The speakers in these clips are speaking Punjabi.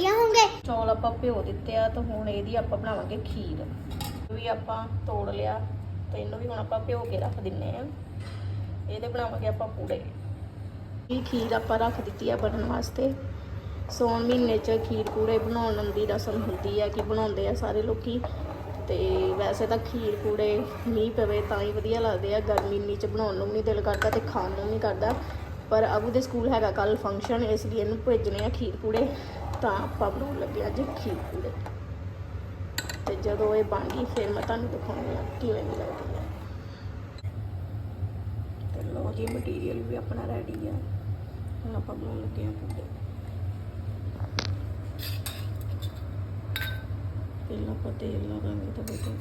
ਵਧੀਆ ਹੋਣਗੇ? ਚੌਲ ਆਪਾਂ ਭਿਓ ਦਿੱਤੇ ਆ ਤਾਂ ਹੁਣ ਇਹਦੀ ਆਪਾਂ ਬਣਾਵਾਂਗੇ ਖੀਰ। ਵੀ ਆਪਾਂ ਤੋੜ ਲਿਆ ਤੇ ਇਹਨੂੰ ਵੀ ਹੁਣ ਆਪਾਂ ਭਿਓ ਕੇ ਰੱਖ ਦਿੰਨੇ ਆ। ਇਹਦੇ ਬਣਾਵਾਂਗੇ ਆਪਾਂ ਪੂੜੇ। ਇਹ ਖੀਰ ਆਪਾਂ ਰੱਖ ਦਿੱਤੀ ਆ ਬਣਨ ਵਾਸਤੇ। ਸੌਣ ਮਹੀਨੇ 'ਚ ਖੀਰ ਪੂੜੇ ਬਣਾਉਣ ਦੀ ਰਸਮ ਹੁੰਦੀ ਆ ਕਿ ਬਣਾਉਂਦੇ ਆ ਸਾਰੇ ਲੋਕੀ। ਤੇ ਵੈਸੇ ਤਾਂ ਖੀਰ ਪੂੜੇ ਮੀਂਹ ਪਵੇ ਤਾਂ ਹੀ ਵਧੀਆ ਲੱਗਦੇ ਆ। ਗਰਮੀ ਇੰਨੀ 'ਚ ਬਣਾਉਣ ਨੂੰ ਵੀ ਨਹੀਂ ਦਿਲ ਕਰਦਾ ਤੇ ਖਾਣ ਨੂੰ ਵੀ ਨਹੀਂ ਕਰਦਾ। ਪਰ ਅਬੂ ਦੇ ਸਕੂਲ ਹੈਗਾ ਕੱਲ ਫੰਕਸ਼ਨ ਇਸ ਲਈ ਇਹਨੂੰ ਭੇਜਣੇ ਆ ਖੀਰ ਪੂੜੇ। ਤਾਂ ਆਪਾਂ ਬਣਾਉਣ ਲੱਗੇ ਅੱਜ ਖੀਰ ਪੂੜੇ। ਤੇ ਜਦੋਂ ਇਹ ਬਣ ਗਈ, ਫਿਰ ਮੈਂ ਤੁਹਾਨੂੰ ਦਿਖਾਉਂਦੀ ਆ ਕਿਵੇਂ ਲੱਗਦੀ ਹੈ। ਤੇ ਲੋ ਜੀ ਮਟੀਰੀਅਲ ਵੀ ਆਪਣਾ ਰੈਡੀ ਆ। ਹੁਣ ਆਪਾਂ ਬਣਾਉਣ ਲੱਗੇ ਆ ਪੂੜੇ। ਪਹਿਲਾਂ ਆਪਾਂ ਤੇਲ ਲਗਾਵਾਂਗੇ ਤਵੇ ਤੇ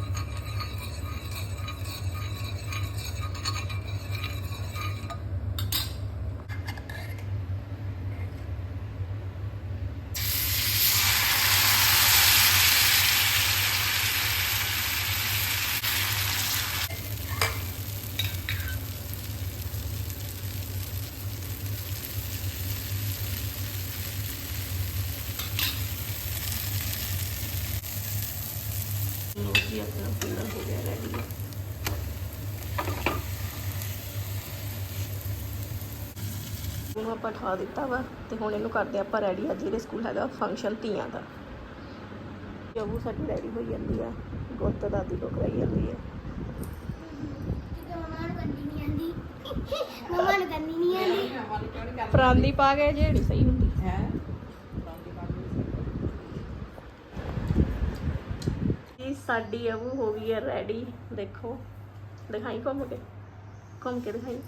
ਲੋ ਜੀ ਆਪਣਾ ਪੂੜਾ ਹੋ ਗਿਆ ਰੈਡੀ ਉਹਨੂੰ ਆਪਾਂ ਠਾ ਦਿੱਤਾ ਵਾ ਤੇ ਹੁਣ ਇਹਨੂੰ ਕਰਦੇ ਆਪਾਂ ਰੈਡੀ ਅੱਜ ਇਹਦੇ ਸਕੂਲ ਹੈਗਾ ਫੰਕਸ਼ਨ ਧੀਆਂ ਦਾ। ਜਬੂ ਸਾਡੀ ਰੈਡੀ ਹੋਈ ਜਾਂਦੀ ਆ ਗੁੱਤ ਦਾਦੀ ਕੋ ਕਰਾਈ ਜਾਂਦੀ ਆ। ਮੰਮਾ ਨੂੰ ਕਰਨੀ ਨਹੀਂ ਆਂਦੀ ਮੰਮਾ ਨੂੰ ਕਰਨੀ ਨਹੀਂ ਆਂਦੀ ਪਰਾਂਦੀ ਪਾ ਕੇ ਜਿਹੜੀ ਸਹੀ ਹੁੰਦੀ। ਜੀ ਸਾਡੀ ਅਬੂ ਹੋ ਗਈ ਹੈ ਰੈਡੀ ਦੇਖੋ। ਦਿਖਾਈ ਘੁੰਮ ਕੇ। ਘੁੰਮ ਕੇ ਦਿਖਾਈ।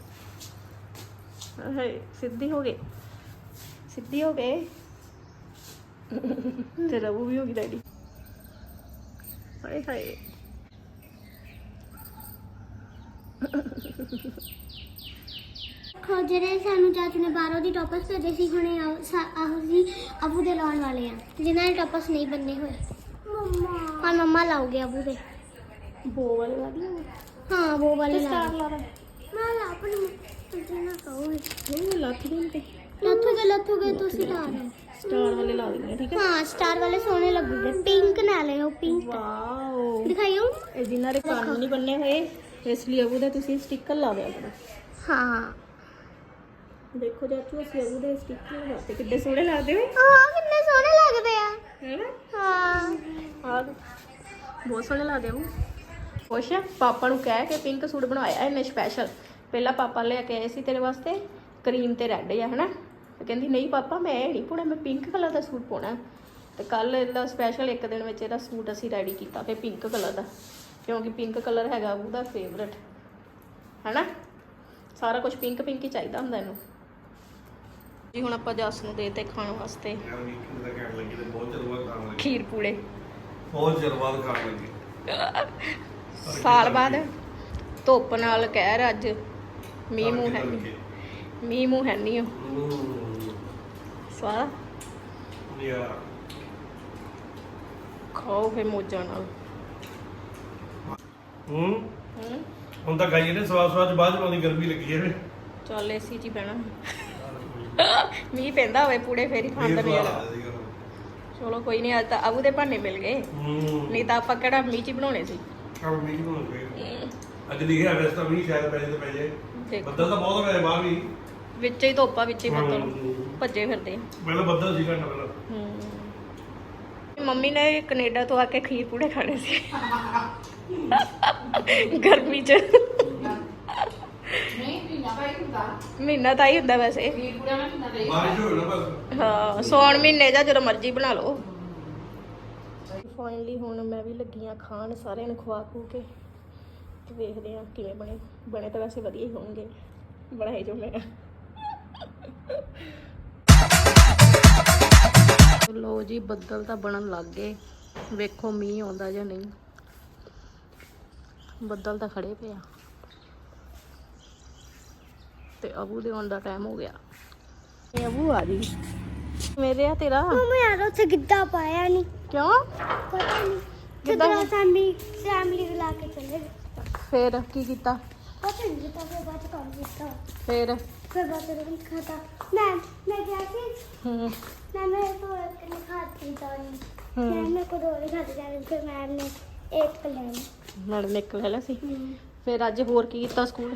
ਸਿੱਧੀ ਹੋ ਗਏ। ਸਿੱਧੀ ਹੋ ਗਏ। ਤੇ ਅਬੂ ਵੀ ਹੋ ਗਈ ਰੈਡੀ ਹਾਏ ਹਾਏ। ਖੋ ਜਿਹੜੇ ਸਾਨੂੰ ਚਾਚੂ ਨੇ ਬਾਹਰੋਂ ਦੀ ਟੋਪਸ ਭੇਜੇ ਸੀ, ਹੁਣੇ ਆਹੋ ਜੀ, ਅਬੂ ਦੇ ਲਾਉਣ ਵਾਲੇ ਆ। ਜਿਨ੍ਹਾਂ ਦੇ ਟੋਪਸ ਨਹੀਂ ਬੰਨੇ ਹੋਏ। ਮੰਮਾ ਹਾਂ ਮੰਮਾ ਲਾਉਗੇ ਅਬੂ ਦੇ ਬੋ ਵਾਲੇ ਵਧੀਆ ਨੇ ਹਾਂ ਉਹ ਵਾਲੇ ਲਾ ਸਟਾਰ ਲਾ ਮੈਂ ਲਾ ਆਪਣੀ ਜਿੰਨਾ ਕਹੋ ਨਹੀਂ ਲੱਥ ਦੇ ਤੇ ਲੱਥੂਗੇ ਲੱਥੂਗੇ ਤੁਸੀਂ ਲਾ ਰਹੇ ਸਟਾਰ ਵਾਲੇ ਲਾ ਦਿੰਦੇ ਆ, ਠੀਕ ਹੈ ਹਾਂ ਸਟਾਰ ਵਾਲੇ ਸੋਹਣੇ ਲੱਗੂਗੇ ਪਿੰਕ ਨਾ ਲਿਓ ਪਿੰਕ ਵਾਓ ਦਿਖਾਈਓ ਇਹ ਜਿਨ੍ਹਾਂ ਦੇ ਕੰਨ ਨਹੀਂ ਬੰਨੇ ਹੋਏ ਇਸ ਲਈ ਅਬੂ ਦਾ ਤੁਸੀਂ ਸਟicker ਲਾ ਦਿਆ ਕਰੋ ਹਾਂ ਦੇਖੋ ਚਾਚੂ ਅਸੀਂ ਅਬੂ ਦੇ ਸਟicker ਲਗਾਤੇ ਕਿੱਡੇ ਸੋਹਣੇ ਲੱਗਦੇ ਹੋਏ ਆਹ ਕਿੰਨੇ ਸੋਹਣੇ ਲੱਗਦੇ ਆ ਹੈਨਾ ਹਾਂ। ਆ ਬਹੁਤ ਸੋਹਣੇ ਲੱਗਦੇ ਅਬੂ ਖੁਸ਼ ਆ? ਪਾਪਾ ਨੂੰ ਕਹਿ ਕੇ ਪਿੰਕ ਸੂਟ ਬਣਵਾਇਆ ਇਹਨੇ ਸਪੈਸ਼ਲ ਪਹਿਲਾਂ ਪਾਪਾ ਲੈ ਕੇ ਆਏ ਸੀ ਤੇਰੇ ਵਾਸਤੇ ਕਰੀਮ ਤੇ ਰੈੱਡ ਆ, ਹਨਾ? ਤੇ ਕਹਿੰਦੀ, ਨਹੀਂ ਪਾਪਾ, ਮੈਂ ਇਹ ਨਹੀਂ ਪਾਉਣਾ, ਮੈਂ ਪਿੰਕ ਕਲਰ ਦਾ ਸੂਟ ਪਾਉਣਾ ਤੇ ਕੱਲ ਇਹਦਾ ਸਪੈਸ਼ਲ ਇੱਕ ਦਿਨ ਵਿੱਚ ਇਹਦਾ ਸੂਟ ਅਸੀਂ ਰੈਡੀ ਕੀਤਾ ਤੇ ਪਿੰਕ ਕਲਰ ਦਾ, ਕਿਉਂਕਿ ਪਿੰਕ ਕਲਰ ਹੈਗਾ ਉਹਦਾ ਫੇਵਰਟ ਹੈਨਾ? ਸਾਰਾ ਕੁਝ ਪਿੰਕ ਪਿੰਕ ਹੀ ਚਾਹੀਦਾ ਹੁੰਦਾ ਇਹਨੂੰ। ਜੀ ਹੁਣ ਆਪਾਂ ਜਸ ਨੂੰ ਦੇ ਤੇ ਖਾਣ ਵਾਸਤੇ। ਖੀਰ ਪੂੜੇ। ਬਹੁਤ ਬਾਅਦ ਖਾਣ ਲੱਗੀ। ਸਾਲ ਬਾਅਦ। ਧੁੱਪ ਨਾਲ ਕਹਿਰ ਅੱਜ ਮੀਂਹ ਮੂੰਹ ਹੈ ਨਹੀਂ। ਮੀਂਹ ਮੂੰਹ ਹੈ ਨਹੀਂ ਸਵਾਦ? ਯਾ। ਖਾਓ ਫੇ ਮੋਜਾਂ ਨਾਲ। ਹੂੰ? ਹੁਣ ਤਾਂ ਗਾਈਏ ਨੇ ਸਵਾਦ ਸਵਾਦ ਬਾਅਦ ਚ ਪਾਉਂਦੀ ਗਰਮੀ ਲੱਗੀ ਹੈ ਚੱਲ ਚ ਹੀ ਬਹਿਣਾ। ਮੀਂਹ ਪੈਂਦਾ ਹੋਵੇ ਪੂੜੇ ਫੇਰ ਹੀ ਖਾਣ ਦਾ ਮੇਰਾ ਚਲੋ ਕੋਈ ਨਹੀਂ ਅੱਜ ਤਾਂ ਅਬੂ ਦੇ ਭਾਨੇ ਮਿਲ ਗਏ। ਹੂੰ। ਨਹੀਂ ਤਾਂ ਆਪਾਂ ਕਿਹੜਾ ਮੀਂਹ ਚ ਹੀ ਬਣਾਉਣੇ ਸੀ? ਕੰਮ ਮੀਂਹ ਨੂੰ ਗਏ ਅੱਜ ਲਿਖਿਆ ਵੈਸੇ ਤਾਂ ਮੀਂਹ ਸ਼ਾਇਦ ਪੈ ਜੇ ਤੇ ਪੈ ਜੇ। ਦੇਖੋ। ਬੱਦਲ ਤਾਂ ਬਹੁਤ ਹੈ ਬਾਹਰ ਵੀ। ਵਿੱਚ ਹੀ ਧੋਪਾ ਵਿੱਚ ਹੀ ਬੱਦਲ। ਭੱਜੇ ਫਿਰਦੇ ਆ। ਪਹਿਲਾਂ ਬੱਦਲ ਸੀ ਘੰਟਾ ਪਹਿਲਾਂ। ਮੰਮੀ ਨੇ ਕੈਨੇਡਾ ਤੋਂ ਆ ਕੇ ਖੀਰ ਪੂੜੇ ਖਾਣੇ ਸੀ। ਗਰਮੀ ਚ। ਮਹੀਨਾ ਤਾਂ ਹੀ ਹੁੰਦਾ ਵੈਸੇ। ਬਾਰਿਸ਼ ਹੋਵੇ ਨਾ ਬਸ। ਹਾਂ ਸੌਣ ਮਹੀਨੇ ਜਾਂ ਜਦੋਂ ਮਰਜ਼ੀ ਬਣਾ ਲਓ। ਫਾਈਨਲੀ ਹੁਣ ਮੈਂ ਵੀ ਲੱਗੀ ਆ ਖਾਣ ਸਾਰਿਆਂ ਨੂੰ ਖਵਾ ਖੂ ਕੇ। ਤੇ ਵੇਖਦੇ ਆ ਕਿਵੇਂ ਬਣੇ। ਬਣੇ ਤਾਂ ਵੈਸੇ ਵਧੀਆ ਹੀ ਹੋਣਗੇ। ਬਣਾਏ ਜੋ ਮੈਂ। ਲੋ ਜੀ ਬੱਦਲ ਤਾਂ ਬਣਨ ਲੱਗ ਗਏ। ਵੇਖੋ ਮੀਂਹ ਆਉਂਦਾ ਜਾਂ ਨਹੀਂ। ਬੱਦਲ ਤਾਂ ਖੜੇ ਪਏ ਆ। ਤੇ ਅਬੂ ਦੇ ਆਉਣ ਦਾ ਟਾਈਮ ਹੋ ਗਿਆ। ਇਹ ਅਬੂ ਆ ਗਈ। ਮੇਰੇ ਆ ਤੇਰਾ? ਮੰਮੀ ਯਾਰ ਉੱਥੇ ਗਿੱਧਾ ਪਾਇਆ ਨਹੀਂ ਕਿਉਂ? ਪਤਾ ਨਹੀਂ ਗਿੱਧਾ ਕਿਦਾਂ ਸਾਮੀ ਫੈਮਿਲੀ ਬੁਲਾ ਕੇ ਚਲੇ ਗਏ। ਫੇਰ ਕੀ ਕੀਤਾ? ਪਤਾ ਨਹੀਂ ਗਿੱਧਾ ਫਿਰ ਬਾਅਦ ਕਰ ਫੇਰ? ਫਿਰ ਬਾਅਦ ਖਾਤਾ ਮੈਂ ਮੈਂ ਗਿਆ ਸੀ। ਹੂੰ। ਮੈਂ ਮੇਰੇ ਤੋਂ ਇੱਕ ਨੇ ਖਾਤੀ ਦਾਨੀ ਮੈਂ ਮੇਰੇ ਕੋਲ ਦੋ ਖਾਤੇ ਜਾਣ ਫਿਰ ਮੈਂ ਨੇ ਸੀ। ਫਿਰ ਅੱਜ ਹੋਰ ਕੀ ਕੀਤਾ ਸਕੂਲ?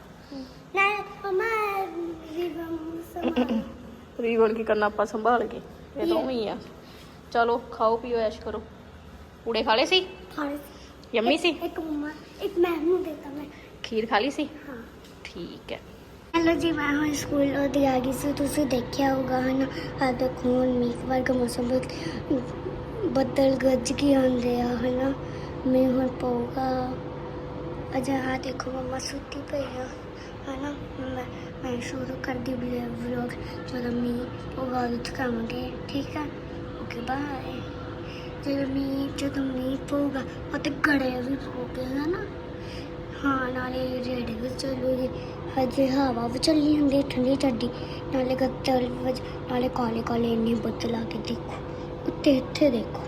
ਰੀਵਨ ਕੀ ਕਰਨਾ ਆਪਾਂ ਸੰਭਾਲ ਕੇ ਇਹ ਦੋਵੇਂ ਹੀ ਆ। ਚਲੋ ਖਾਓ ਪੀਓ ਐਸ਼ ਕਰੋ। ਪੂੜੇ ਖਾ ਲਏ ਸੀ? ਖਾ ਯੰਮੀ ਸੀ? ਇੱਕ ਮਮਾ ਇੱਕ ਮੈਂ ਨੂੰ ਦਿੱਤਾ ਮੈਂ। ਖੀਰ ਖਾ ਲਈ ਸੀ? ਹਾਂ। ਠੀਕ ਹੈ। ਹੈਲੋ ਜੀ ਮੈਂ ਹੁਣ ਸਕੂਲ ਉਹਦੀ ਆ ਗਈ ਸੀ। ਤੁਸੀਂ ਦੇਖਿਆ ਹੋਗਾ ਹਨ ਆ ਦੇਖੋ ਹੁਣ ਮੀਂਹ ਵਰਗਾ ਮੌਸਮ ਬਦਲ ਗੱਜ ਕੇ ਆਉਂਦੇ ਆ ਹਨਾ ਮੈਂ ਹੁਣ ਪਾਉਗਾ ਅਜਾ ਆ ਦੇਖੋ ਮਮਾ ਸੁੱਤੀ ਪਈ ਆ। ਹਨਾ? ਮੈਂ ਮੈਂ ਸ਼ੁਰੂ ਕਰਦੀ ਵਲੌਗ ਜਦੋਂ ਮੀਂਹ ਪਊਗਾ ਉਦੋਂ ਦਿਖਾਵਾਂਗੇ। ਠੀਕ ਆ? ਓਕੇ ਬਾਏ ਜਦੋਂ ਮੀਂਹ ਜਦੋਂ ਮੀਂਹ ਪਊਗਾ, ਉਹ ਤੇ ਗੜੇ ਵੀ ਪਊਗੇ, ਹਨਾ? ਹਾਂ, ਨਾਲੇ ਰੇਡ ਵੀ ਚੱਲੂਗੀ। ਹਜੇ ਹਵਾ ਵੀ ਚੱਲੀ ਹੁੰਦੀ ਠੰਡੀ ਠੰਡੀ ਨਾਲੇ ਗੱਦਲ ਵਜ ਨਾਲੇ ਕਾਲੇ ਕਾਲੇ ਇੰਨੇ ਬੱਦਲ ਆ ਕੇ ਦੇਖੋ। ਉੱਤੇ ਇੱਥੇ ਦੇਖੋ।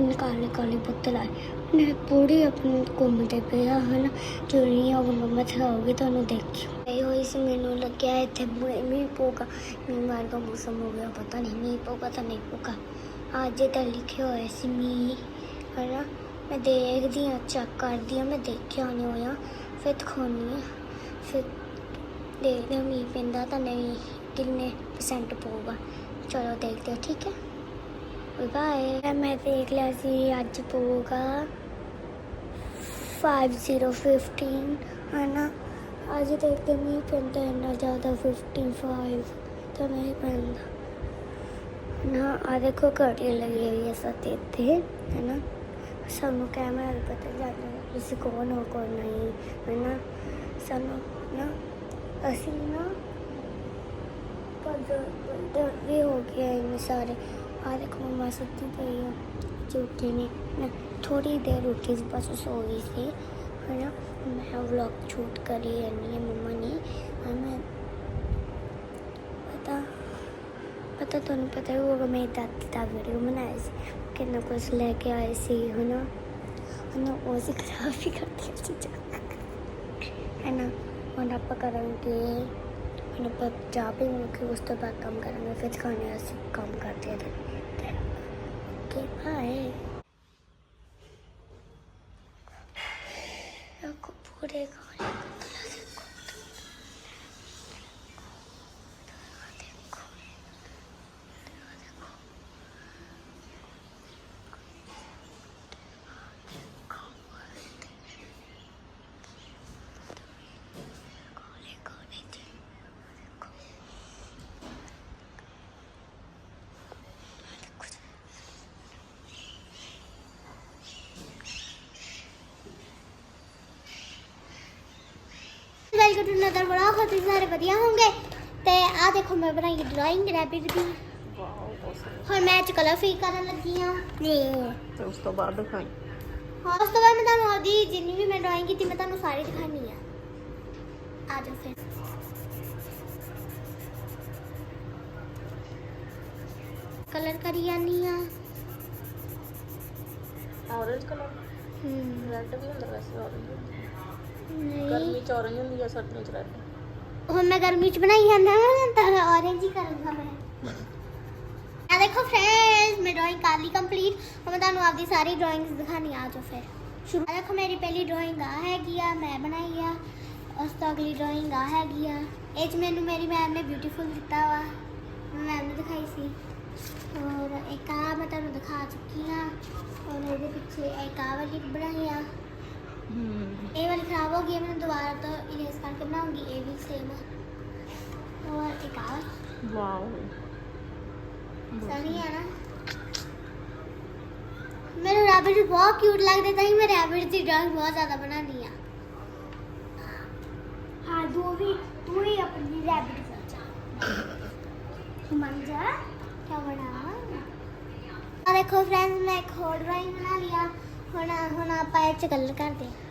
ਕਾਲੇ ਕਾਲੇ ਬੱਦਲ ਆਏ ਮੈਂ ਪੂਰੀ ਆਪਣੀ ਘੁੰਮਦੇ ਪਿਆ ਆ ਹਨ। ਚੋਰੀ ਹੋ ਮੰਮਾ ਥਾਉਗੀ ਤੁਹਾਨੂੰ ਦੇਖੀ। ਇਹ ਹੋਈ ਸੀ, ਮੈਨੂੰ ਲੱਗਿਆ ਇੱਥੇ ਮੀਂਹ ਪਊਗਾ। ਮੀਂਹ ਮਾਰ ਦਾ ਮੌਸਮ ਹੋ ਗਿਆ, ਪਤਾ ਨਹੀਂ ਮੀਂਹ ਪਊਗਾ ਤਾਂ ਨਹੀਂ ਪਊਗਾ। ਅੱਜ ਤਾਂ ਲਿਖਿਆ ਹੋਇਆ ਸੀ ਮੀਂਹ, ਹਨਾ। ਮੈਂ ਦੇਖਦੀ ਹਾਂ ਚੈੱਕ ਕਰਦੀ ਹਾਂ, ਮੈਂ ਦੇਖਿਆ ਨਹੀਂ ਹੋਇਆ। ਫਿਰ ਦਿਖਾਉਂਦੀ ਹਾਂ। ਫਿਰ ਦੇਖਦੇ ਹਾਂ ਮੀਂਹ ਪੈਂਦਾ ਤਾਂ ਨਹੀਂ, ਕਿੰਨੇ ਪਰਸੈਂਟ ਪਊਗਾ। ਚਲੋ ਦੇਖਦੇ ਹਾਂ, ਠੀਕ ਹੈ। ਬਾਏ ਮੈਂ ਦੇਖ ਲਿਆ ਸੀ ਅੱਜ ਪਊਗਾ। 5015 ਹਨਾ? ਅੱਜ ਦੇਖਦੇ ਮੀਂਹ ਪੈਂਦਾ ਇੰਨਾ ਜ਼ਿਆਦਾ 55 ਤਾਂ ਨਹੀਂ ਪੈਂਦਾ। ਨਾ ਆ ਦੇਖੋ ਘੜੀ ਲੱਗੀ ਹੋਈ ਹੈ ਸਤੇ ਇੱਥੇ ਹੈ ਨਾ ਸਾਨੂੰ ਕੈਮਰਾ ਵੀ ਪਤਾ ਜਾਂਦਾ ਹੈ ਤੁਸੀਂ ਕੌਣ ਹੋ, ਕੌਣ ਨਹੀਂ ਹੈ ਨਾ ਸਾਨੂੰ ਨਾ ਅਸੀਂ ਨਾ ਪਰ ਵੀ ਹੋ ਗਿਆ ਇਹ ਸਾਰੇ। ਆ ਦੇਖੋ ਮਮਾ ਸੁੱਤੀ ਪਈ ਆ ਚੁੱਕੀ ਨੇ। ਮੈਂ ਥੋੜੀ ਦੇਰ ਉੱਠੀ ਸੀ ਬਸ ਸੋ ਗਈ ਸੀ। ਹੈ ਨਾ ਮੈਂ ਵਲੌਗ ਸ਼ੂਟ ਕਰੀ ਜਾਂਦੀ ਹਾਂ ਮਮਾ ਨੇ। ਹਾਂ ਮੈਂ ਪਤਾ ਪਤਾ ਤੁਹਾਨੂੰ ਪਤਾ ਹੀ ਹੋਗਾ ਮੈਂ ਦਾਦੀ ਦਾ ਵੀਡੀਓ ਬਣਾਇਆ ਸੀ। ਕਿੰਨਾ ਕੁਝ ਲੈ ਕੇ ਆਏ ਸੀ, ਹਨਾ। ਹਨਾ, ਉਹ ਸੀ ਖਰਾਬ ਵੀ ਕਰਦੀ ਦਿੱਤੀ ਚੀਜ਼ਾਂ ਹੈ ਨਾ ਹੁਣ ਆਪਾਂ ਕਰਾਂਗੇ। ਹੁਣ ਆਪਾਂ ਚਾਹ ਪੀਵਾਂਗੇ, ਉਸ ਤੋਂ ਬਾਅਦ ਕੰਮ ਕਰਾਂਗੇ। ਫਿਰ ਖਾਣੇ ਅਸੀਂ ਕੰਮ ਕਰਦੇ ਹਾਂ। ਓਕੇ ਬਾਏ ਰੱਖੋ ਪੂਰੇ ਵੈਲਕਮ ਟੂ ਨਦਰ ਬੜਾ ਤੁਸੀਂ ਸਾਰੇ ਵਧੀਆ ਹੋਵੋਗੇ ਤੇ ਆ ਦੇਖੋ ਮੈਂ ਬਣਾਈ ਡਰਾਇੰਗ ਰੈਬਿਟ ਦੀ। ਹੁਣ ਮੈਂ ਚ ਕਲਰ ਫਿਲ ਕਰਨ ਲੱਗੀ ਆ ਨੇ ਤੇ ਉਸ ਤੋਂ ਬਾਅਦ ਦਿਖਾਈ। ਹਾਂ ਉਸ ਤੋਂ ਬਾਅਦ ਮੈਂ ਤੁਹਾਨੂੰ ਉਹਦੀ ਜਿੰਨੀ ਵੀ ਮੈਂ ਡਰਾਇੰਗ ਕੀਤੀ ਮੈਂ ਤੁਹਾਨੂੰ ਸਾਰੀ ਦਿਖਾਣੀ ਆ। ਆ ਜਾਓ ਫਿਰ। ਕਲਰ ਕਰੀ ਜਾਨੀ ਆ। ਔਰੇਂਜ ਕਲਰ ਹਮ ਰੈੱਡ ਵੀ ਹੁੰਦਾ ਵੈਸੇ ਔਰੇਂਜ ਨਹੀਂ ਗਰਮੀ ਚ ਔਰੇਂਜ ਹੁੰਦੀ ਹੈ ਸਰਦੀਆਂ ਚ ਰੈੱਡ ਹੁਣ ਮੈਂ ਗਰਮੀ ਚ ਬਣਾਈ ਜਾਂਦਾ ਨਾ ਤਾਂ ਔਰੇਂਜ ਹੀ ਕਰੂੰਗਾ ਮੈਂ। ਆ ਦੇਖੋ ਫਰੈਂਡਸ ਮੈਂ ਡਰਾਇੰਗ ਕਰ ਲਈ ਕੰਪਲੀਟ ਹੁਣ ਮੈਂ ਤੁਹਾਨੂੰ ਆਪਦੀ ਸਾਰੀ ਡਰਾਇੰਗਸ ਦਿਖਾਣੀ ਆ ਜਾਓ ਫਿਰ। ਸ਼ੁਰੂ ਆ ਦੇਖੋ ਮੇਰੀ ਪਹਿਲੀ ਡਰਾਇੰਗ ਆ ਹੈਗੀ ਆ ਮੈਂ ਬਣਾਈ ਆ। ਉਸ ਤੋਂ ਅਗਲੀ ਡਰਾਇੰਗ ਆ ਹੈਗੀ ਆ। ਇਹ ਚ ਮੈਨੂੰ ਮੇਰੀ ਮੈਮ ਨੇ ਬਿਊਟੀਫੁਲ ਦਿੱਤਾ ਵਾ। ਮੈਂ ਮੈਮ ਨੂੰ ਦਿਖਾਈ ਸੀ। ਔਰ ਇੱਕ ਆ ਮੈਂ ਤੁਹਾਨੂੰ ਦਿਖਾ ਚੁੱਕੀ ਹਾਂ ਔਰ ਇਹਦੇ ਪਿੱਛੇ ਇੱਕ ਆ ਵਾਲੀ ਬਣਾਈ ਆ। ਹੂੰ ਇਹ ਵਾਲੀ ਖਰਾਬ ਹੋ ਗਈ ਹੈ, ਮੈਨੂੰ ਦੁਬਾਰਾ ਤੋਂ ਇਰੇਜ਼ ਕਰਕੇ ਬਣਾਉਂਗੀ ਇਹ ਵੀ ਸੇਮ ਹੈ ਔਰ ਇੱਕ ਆ ਵਾਓ ਸਹੀ ਹੈ ਨਾ ਮੈਨੂੰ ਰੈਬਿਟ ਬਹੁਤ ਕਿਊਟ ਲੱਗਦਾ ਤਾਂ ਹੀ ਮੈਂ ਰੈਬਿਟ ਦੀ ਡਰਾਇੰਗ ਬਹੁਤ ਜ਼ਿਆਦਾ ਬਣਾਉਂਦੀ ਆ ਹਾਂ ਤੂੰ ਵੀ ਤੂੰ ਹੀ ਆਪਣੀ ਰੈਬਿਟ ਸੋਚਾ ਮੰਨ ਜਾ ਕੀ ਬਣਾਵਾਂ ਆ ਦੇਖੋ ਹੁਣ ਹੁਣ ਆਪਾਂ ਇਹ ਚ ਗੱਲ ਕਰਦੇ ਹਾਂ।